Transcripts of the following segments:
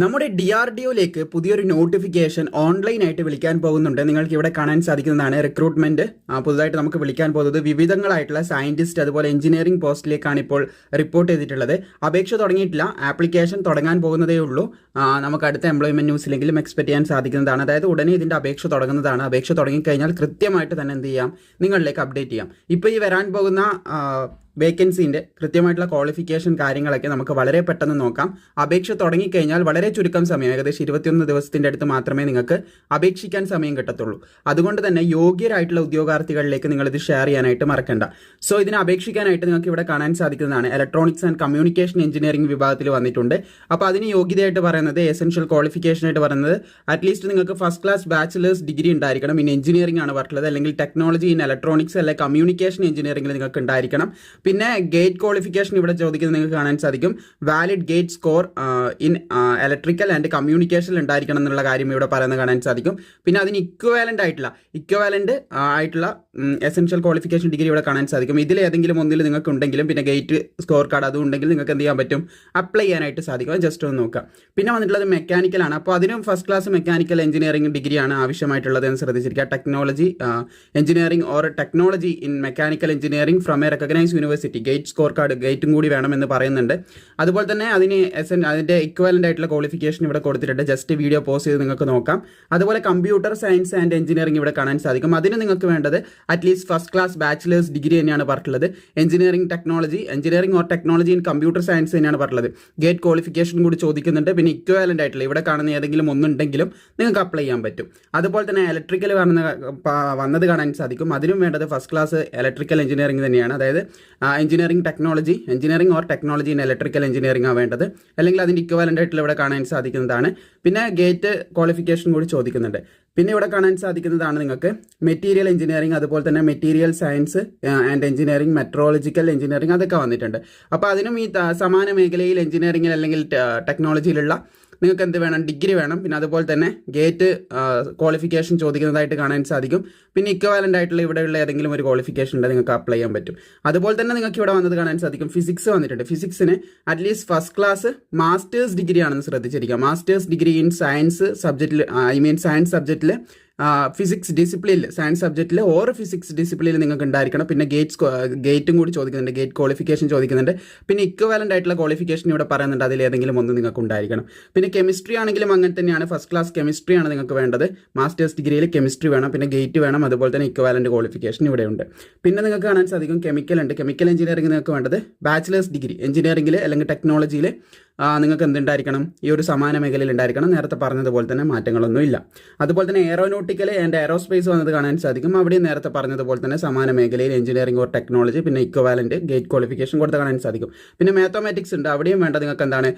നമ്മുടെ D R D ഒയിലേക്ക് പുതിയൊരു notification ഓൺലൈനായിട്ട് വിളിക്കാൻ പോകുന്നുണ്ട്. നിങ്ങൾക്ക് ഇവിടെ കാണാൻ സാധിക്കുന്നതാണ് റിക്രൂട്ട്മെന്റ് പുതുതായിട്ട് നമുക്ക് വിളിക്കാൻ പോകുന്നത് വിവിധങ്ങളായിട്ടുള്ള സയന്റിസ്റ്റ് അതുപോലെ എഞ്ചിനീയറിംഗ് പോസ്റ്റിലേക്കാണ് ഇപ്പോൾ റിപ്പോർട്ട് ചെയ്തിട്ടുള്ളത്. അപേക്ഷ തുടങ്ങിയിട്ടില്ല. ആപ്ലിക്കേഷൻ തുടങ്ങാൻ പോകുന്നതേ ഉള്ളൂ. നമുക്ക് അടുത്ത എംപ്ലോയ്മെന്റ് ന്യൂസിലെങ്കിലും എക്സ്പെക്ട് ചെയ്യാൻ സാധിക്കുന്നതാണ്. അതായത് ഉടനെ ഇതിന്റെ അപേക്ഷ തുടങ്ങുന്നതാണ്. അപേക്ഷ തുടങ്ങിക്കഴിഞ്ഞാൽ കൃത്യമായിട്ട് തന്നെ എന്ത് ചെയ്യാം? നിങ്ങളിലേക്ക് അപ്ഡേറ്റ് ചെയ്യാം. ഇപ്പോൾ ഈ വരാൻ പോകുന്ന വേക്കൻസിന്റെ കൃത്യമായിട്ടുള്ള ക്വാളിഫിക്കേഷൻ കാര്യങ്ങളൊക്കെ നമുക്ക് വളരെ പെട്ടെന്ന് നോക്കാം. അപേക്ഷ തുടങ്ങിക്കഴിഞ്ഞാൽ വളരെ ചുരുക്കം സമയം ഏകദേശം ഇരുപത്തിയൊന്ന് ദിവസത്തിന്റെ അടുത്ത് മാത്രമേ നിങ്ങൾക്ക് അപേക്ഷിക്കാൻ സമയം കിട്ടത്തുള്ളൂ. അതുകൊണ്ട് തന്നെ യോഗ്യരായിട്ടുള്ള ഉദ്യോഗാർത്ഥികളിലേക്ക് നിങ്ങൾ ഇത് ഷെയർ ചെയ്യാനായിട്ട് മറക്കണ്ട. സോ ഇതിന് അപേക്ഷിക്കാനായിട്ട് നിങ്ങൾക്ക് ഇവിടെ കാണാൻ സാധിക്കുന്നതാണ് ഇലക്ട്രോണിക്സ് ആൻഡ് കമ്മ്യൂണിക്കേഷൻ എഞ്ചിനീയറിംഗ് വിഭാഗത്തിൽ വന്നിട്ടുണ്ട്. അപ്പോൾ അതിന് യോഗ്യതയായിട്ട് പറയുന്നത് എസെൻഷ്യൽ ക്വാളിഫിക്കേഷൻ ആയിട്ട് പറയുന്നത് അറ്റ്ലീസ്റ്റ് നിങ്ങൾക്ക് ഫസ്റ്റ് ക്ലാസ് ബാച്ചിലേഴ്സ് ഡിഗ്രി ഉണ്ടായിരിക്കണം. ഇൻ എഞ്ചിനീയറിംഗ് ആണ് പറഞ്ഞിട്ടുള്ളത്. അല്ലെങ്കിൽ ടെക്നോളജി ഇൻ ഇലക്ട്രോണിക്സ് അല്ലെങ്കിൽ കമ്മ്യൂണിക്കേഷൻ എഞ്ചിനീയറിംഗിൽ നിങ്ങൾക്ക് ഉണ്ടായിരിക്കണം പിന്നെ ഗേറ്റ് ക്വാളിഫിക്കേഷൻ ഇവിടെ ചോദിക്കുന്നത് നിങ്ങൾക്ക് കാണാൻ സാധിക്കും. Valid GATE score in electrical and communication ഉണ്ടായിരിക്കണം എന്നുള്ള കാര്യം ഇവിടെ പറയുന്നത് കാണാൻ സാധിക്കും. പിന്നെ അതിന് ഇക്വാലന്റ് ആയിട്ടുള്ള ഇക്വാലന്റ് ആയിട്ടുള്ള എസെൻഷ്യൽ ക്വാളിഫിക്കേഷൻ ഡിഗ്രി ഇവിടെ കാണാൻ സാധിക്കും. ഇതിൽ ഏതെങ്കിലും ഒന്നിൽ നിങ്ങൾക്ക് ഉണ്ടെങ്കിലും പിന്നെ ഗേറ്റ് സ്കോർ കാർഡ് അതും ഉണ്ടെങ്കിൽ നിങ്ങൾക്ക് എന്ത് ചെയ്യാൻ പറ്റും? അപ്ലൈ ചെയ്യാനായിട്ട് സാധിക്കും. ജസ്റ്റ് ഒന്ന് നോക്കാം. പിന്നെ വന്നിട്ടുള്ളത് മെക്കാനിക്കലാണ് അപ്പോൾ അതിനും ഫസ്റ്റ് ക്ലാസ് മെക്കാനിക്കൽ എഞ്ചിനീയറിംഗ് ഡിഗ്രിയാണ് ആവശ്യമായിട്ടുള്ളത് എന്ന് ശ്രദ്ധിച്ചിരിക്കുക. Technology engineering or technology in mechanical engineering from a recognise university GATE score card ഗേറ്റും കൂടി വേണമെന്ന് പറയുന്നുണ്ട്. അതുപോലെ തന്നെ അതിന് എസ് എൻ അതിന്റെ ഇക്വലന്റ് ആയിട്ടുള്ള ക്വാളിഫിക്കേഷൻ ഇവിടെ കൊടുത്തിട്ടുണ്ട്. ജസ്റ്റ് വീഡിയോ പോസ് ചെയ്ത് നിങ്ങൾക്ക് നോക്കാം. അതുപോലെ കമ്പ്യൂട്ടർ സയൻസ് ആൻഡ് എഞ്ചിനീയറിംഗ് ഇവിടെ കാണാൻ സാധിക്കും. അതിന് നിങ്ങൾക്ക് വേണ്ടത് at least first class bachelors degree തന്നെയാണ് പറഞ്ഞിട്ടുള്ളത്. Engineering technology engineering or technology in computer science തന്നെയാണ് പറഞ്ഞിട്ടുള്ളത്. ഗേറ്റ് ക്വാളിഫിക്കേഷൻ കൂടി ചോദിക്കുന്നുണ്ട്. പിന്നെ ഇക്വാലന്റ് ആയിട്ടുള്ള ഇവിടെ കാണുന്ന ഏതെങ്കിലും ഒന്നുണ്ടെങ്കിലും നിങ്ങൾക്ക് അപ്ലൈ ചെയ്യാൻ പറ്റും. അതുപോലെ തന്നെ ഇലക്ട്രിക്കൽ വന്ന വന്നത് കാണാൻ സാധിക്കും. അതിനും വേണ്ടത് ഫസ്റ്റ് ക്ലാസ് ഇലക്ട്രിക്കൽ എഞ്ചിനീയറിംഗ് തന്നെയാണ്. അതായത് engineering technology engineering or technology in electrical engineering ആണ് വേണ്ടത്. അല്ലെങ്കിൽ അതിന്റെ ഇക്വലന്റ് ആയിട്ടുള്ള ഇവിടെ കാണാൻ സാധിക്കുന്നതാണ്. പിന്നെ ഗേറ്റ് ക്വാളിഫിക്കേഷൻ കൂടി ചോദിക്കുന്നുണ്ട്. പിന്നെ ഇവിടെ കാണാൻ സാധിക്കുന്നതാണ് നിങ്ങൾക്ക് മെറ്റീരിയൽ എഞ്ചിനീയറിംഗ് അതുപോലെ തന്നെ material science and engineering metrological engineering അതൊക്കെ വന്നിട്ടുണ്ട്. അപ്പോൾ അതിനും ഈ സമാന മേഖലയിൽ എഞ്ചിനീയറിംഗിൽ അല്ലെങ്കിൽ ടെക്നോളജിയിലുള്ള നിങ്ങൾക്ക് എന്ത് വേണം? ഡിഗ്രി വേണം. പിന്നെ അതുപോലെ തന്നെ ഗേറ്റ് ക്വാളിഫിക്കേഷൻ ചോദിക്കുന്നതായിട്ട് കാണാൻ സാധിക്കും. പിന്നെ ഇക്വാലന്റ് ആയിട്ടുള്ള ഇവിടെയുള്ള ഏതെങ്കിലും ഒരു ക്വാളിഫിക്കേഷൻ ഉണ്ടെങ്കിൽ നിങ്ങൾക്ക് അപ്ലൈ ചെയ്യാൻ പറ്റും. അതുപോലെ തന്നെ നിങ്ങൾക്ക് ഇവിടെ വന്നത് കാണാൻ സാധിക്കും. ഫിസിക്സ് വന്നിട്ടുണ്ട്. ഫിസിക്സിന് at least first class masters degree ആണെന്ന് ശ്രദ്ധിച്ചിരിക്കുക. മാസ്റ്റേഴ്സ് ഡിഗ്രി ഇൻ സയൻസ് സബ്ജക്റ്റിൽ ഐ മീൻ സയൻസ് സബ്ജക്റ്റിൽ ഫിസിക്സ് ഡിസിപ്ലിനിൽ സയൻസ് സബ്ജക്റ്റിൽ ഓരോ ഫിസിക്സ് ഡിസിപ്ലിനിൽ നിങ്ങൾക്ക് ഉണ്ടായിരിക്കണം. പിന്നെ ഗേറ്റ്സ് ഗേറ്റും കൂടി ചോദിക്കുന്നുണ്ട് ഗേറ്റ് ക്വാളിഫിക്കേഷൻ ചോദിക്കുന്നുണ്ട്. പിന്നെ ഇക്വലന്റ് ആയിട്ടുള്ള ക്വാളിഫിക്കേഷൻ ഇവിടെ പറയുന്നുണ്ട്. അതിൽ ഏതെങ്കിലും ഒന്ന് നിങ്ങൾക്ക് ഉണ്ടായിരിക്കണം. പിന്നെ കെമിസ്ട്രി ആണെങ്കിലും അങ്ങനെ തന്നെയാണ്. ഫസ്റ്റ് ക്ലാസ് കെമിസ്ട്രി ആണ് നിങ്ങൾക്ക് വേണ്ടത്. മാസ്റ്റേഴ്സ് ഡിഗ്രിയിൽ കെമിസ്ട്രി വേണം. പിന്നെ ഗേറ്റ് വേണം. അതുപോലെ തന്നെ ഇക്വലന്റ് ക്വാളിഫിക്കേഷൻ ഇവിടെയുണ്ട് പിന്നെ നിങ്ങൾക്ക് കാണാൻ സാധിക്കും കെമിക്കൽ ഉണ്ട്. കെമിക്കൽ എഞ്ചിനീയറിംഗ് നിങ്ങൾക്ക് വേണ്ടത് ബാച്ചിലേഴ്സ് ഡിഗ്രി എഞ്ചിനീയറിംഗിൽ അല്ലെങ്കിൽ ടെക്നോളജിയിൽ നിങ്ങൾക്ക് എന്തുണ്ടായിരിക്കണം? ഈ ഒരു സമാന മേഖലയിൽ ഉണ്ടായിരിക്കണം. നേരത്തെ പറഞ്ഞതുപോലെ തന്നെ മാറ്റങ്ങളൊന്നും ഇല്ല. അതുപോലെ തന്നെ എയറോനോട്ടിക്കൽ ആൻഡ് എയറോസ്പേസ് വന്നത് കാണാൻ സാധിക്കും. അവിടെ നേരത്തെ പറഞ്ഞതുപോലെ തന്നെ സമാന മേഖലയിൽ എഞ്ചിനീയറിംഗ് ഓർ ടെക്നോളജി പിന്നെ ഇക്വാലന്റ് ഗേറ്റ് ക്വാളിഫിക്കേഷൻ കൊടുത്ത് കാണാൻ സാധിക്കും. പിന്നെ മാത്തമാറ്റിക്സ് ഉണ്ട്. അവിടെയും വേണ്ട നിങ്ങൾക്ക് എന്താണ്?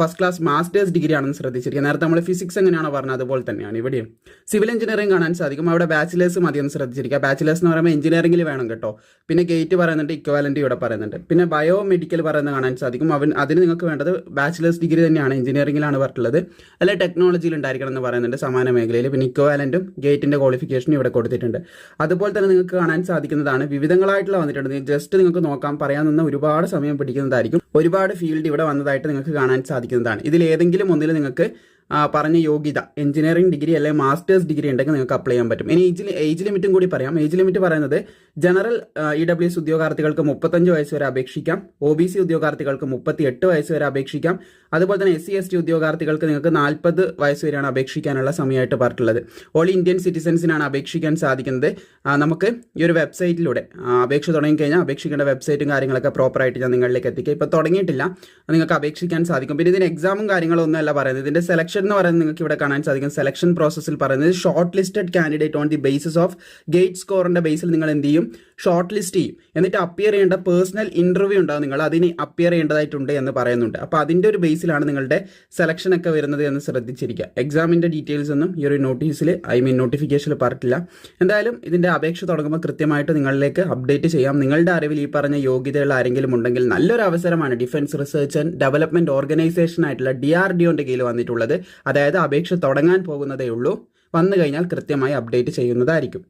ഫസ്റ്റ് ക്ലാസ് മാസ്റ്റേഴ്സ് ഡിഗ്രി ആണെന്ന് ശ്രദ്ധിച്ചിരിക്കുക. നേരത്തെ നമ്മൾ ഫിസിക്സ് എങ്ങനെയാണോ പറഞ്ഞത്? അതുപോലെ തന്നെയാണ് ഇവിടെയും. സിവിൽ എഞ്ചിനീയറിംഗ് കാണാൻ സാധിക്കും. അവിടെ ബാച്ചിലേഴ്സ് മതിയെന്ന് ശ്രദ്ധിച്ചിരിക്കുക. ബാച്ചിലേഴ്സ് എന്ന് പറയുമ്പോൾ എഞ്ചിനീയറിംഗിൽ വേണം കേട്ടോ. പിന്നെ ഗേറ്റ് പറയുന്നുണ്ട് ഇക്വാലന്റ് ഇവിടെ പറയുന്നുണ്ട്. പിന്നെ ബയോ മെഡിക്കൽ പറയുന്നത് കാണാൻ സാധിക്കും. അവൻ അതിന് നിങ്ങൾക്ക് വേണ്ടത് ബാച്ചിലേഴ്സ് ഡിഗ്രി തന്നെയാണ് എഞ്ചിനീയറിംഗിലാണ് പറഞ്ഞിട്ടുള്ളത്. അല്ലെ ടെക്നോളജിയിൽ ഉണ്ടായിരിക്കണം എന്ന് പറയുന്നുണ്ട് സമാന മേഖലയിൽ. പിന്നെ ഇക്വാലന്റും ഗേറ്റിന്റെ ക്വാളിഫിക്കേഷനും ഇവിടെ കൊടുത്തിട്ടുണ്ട്. അതുപോലെ തന്നെ നിങ്ങൾക്ക് കാണാൻ സാധിക്കുന്നതാണ് വിവിധങ്ങളായിട്ടുള്ള വന്നിട്ടുണ്ട്. ജസ്റ്റ് നിങ്ങൾക്ക് നോക്കാം പറയാൻ നിന്ന് ഒരുപാട് സമയം പിടിക്കുന്നതായിരിക്കും. ഒരുപാട് ഫീൽഡ് ഇവിടെ വന്നതായിട്ട് നിങ്ങൾക്ക് കാണാൻ സാധിക്കുന്നതാണ്. ഇതിൽ ഏതെങ്കിലും ഒന്നിൽ നിങ്ങൾക്ക് പറഞ്ഞ യോഗ്യത എഞ്ചിനീയറിംഗ് ഡിഗ്രി അല്ലെങ്കിൽ മാസ്റ്റേഴ്സ് ഡിഗ്രി ഉണ്ടെങ്കിൽ നിങ്ങൾക്ക് അപ്ലൈ ചെയ്യാൻ പറ്റും. ഇനി ഏജ് ഏജ് ലിമിറ്റും കൂടി പറയാം. ഏജ് ലിമിറ്റ് പറയുന്നത് ജനറൽ ഇ ഡബ്ല്യു എസ് ഉദ്യോഗാർത്ഥികൾക്ക് മുപ്പത്തഞ്ച് വയസ്സ് വരെ അപേക്ഷിക്കാം. ഒ ബി സി ഉദ്യോഗാർത്ഥികൾക്ക് മുപ്പത്തി എട്ട് വയസ്സ് വരെ അപേക്ഷിക്കാം. അതുപോലെ തന്നെ എസ് സി എസ് ടി ഉദ്യോഗാർത്ഥികൾക്ക് നിങ്ങൾക്ക് നാൽപ്പത് വയസ്സ് വരെയാണ് അപേക്ഷിക്കാനുള്ള സമയമായിട്ട് പറഞ്ഞിട്ടുള്ളത്. ഓൾ ഇന്ത്യൻ സിറ്റിസൻസിനാണ് അപേക്ഷിക്കാൻ സാധിക്കുന്നത്. നമുക്ക് ഈ ഒരു വെബ്സൈറ്റിലൂടെ അപേക്ഷ തുടങ്ങിക്കഴിഞ്ഞാൽ അപേക്ഷിക്കേണ്ട വെബ്സൈറ്റും കാര്യങ്ങളൊക്കെ പ്രോപ്പറായിട്ട് ഞാൻ നിങ്ങളിലേക്ക് എത്തിക്കുക ഇപ്പോൾ തുടങ്ങിയിട്ടില്ല. നിങ്ങൾക്ക് അപേക്ഷിക്കാൻ സാധിക്കും. പിന്നെ ഇതിന് എക്സാമും കാര്യങ്ങളൊന്നും അല്ല പറയുന്നത്. ഇതിന്റെ സെലക്ഷൻ എന്ന് പറയുന്നത് നിങ്ങൾക്ക് ഇവിടെ കാണാൻ സാധിക്കും. സെലക്ഷൻ പ്രോസസ്സിൽ പറയുന്നത് short listed candidate on the basis of GATE സ്കോറിന്റെ ബേസിൽ നിങ്ങൾ എന്ത് ചെയ്യും? ഷോർട്ട് ലിസ്റ്റ് ചെയ്യും. എന്നിട്ട് അപ്പിയർ ചെയ്യേണ്ട പേഴ്സണൽ ഇന്റർവ്യൂ ഉണ്ടാവും നിങ്ങൾ. അതിന് അപ്പിയർ ചെയ്യേണ്ടതായിട്ടുണ്ട് എന്ന് പറയുന്നുണ്ട്. അപ്പോൾ അതിന്റെ ഒരു ബേസിലാണ് നിങ്ങളുടെ സെലക്ഷൻ ഒക്കെ വരുന്നത് എന്ന് ശ്രദ്ധിച്ചിരിക്കുക. എക്സാമിന്റെ ഡീറ്റെയിൽസ് ഒന്നും ഈ ഒരു നോട്ടീസിൽ ഐ മീൻ നോട്ടിഫിക്കേഷനിൽ പറഞ്ഞിട്ടില്ല. എന്തായാലും ഇതിന്റെ അപേക്ഷ തുടങ്ങുമ്പോൾ കൃത്യമായിട്ട് നിങ്ങളിലേക്ക് അപ്ഡേറ്റ് ചെയ്യാം. നിങ്ങളുടെ അറിവിൽ ഈ പറഞ്ഞ യോഗ്യതയുള്ള ആരെങ്കിലും ഉണ്ടെങ്കിൽ നല്ലൊരു അവസരമാണ് defence research and development organisation ആയിട്ടുള്ള ഡി ആർ ഡി ഒന്റെ കീഴിൽ വന്നിട്ടുള്ളത്. അതായത് അപേക്ഷ തുടങ്ങാൻ പോകുന്നതേ ഉള്ളൂ. വന്നു കഴിഞ്ഞാൽ കൃത്യമായി അപ്ഡേറ്റ് ചെയ്യുന്നതായിരിക്കും.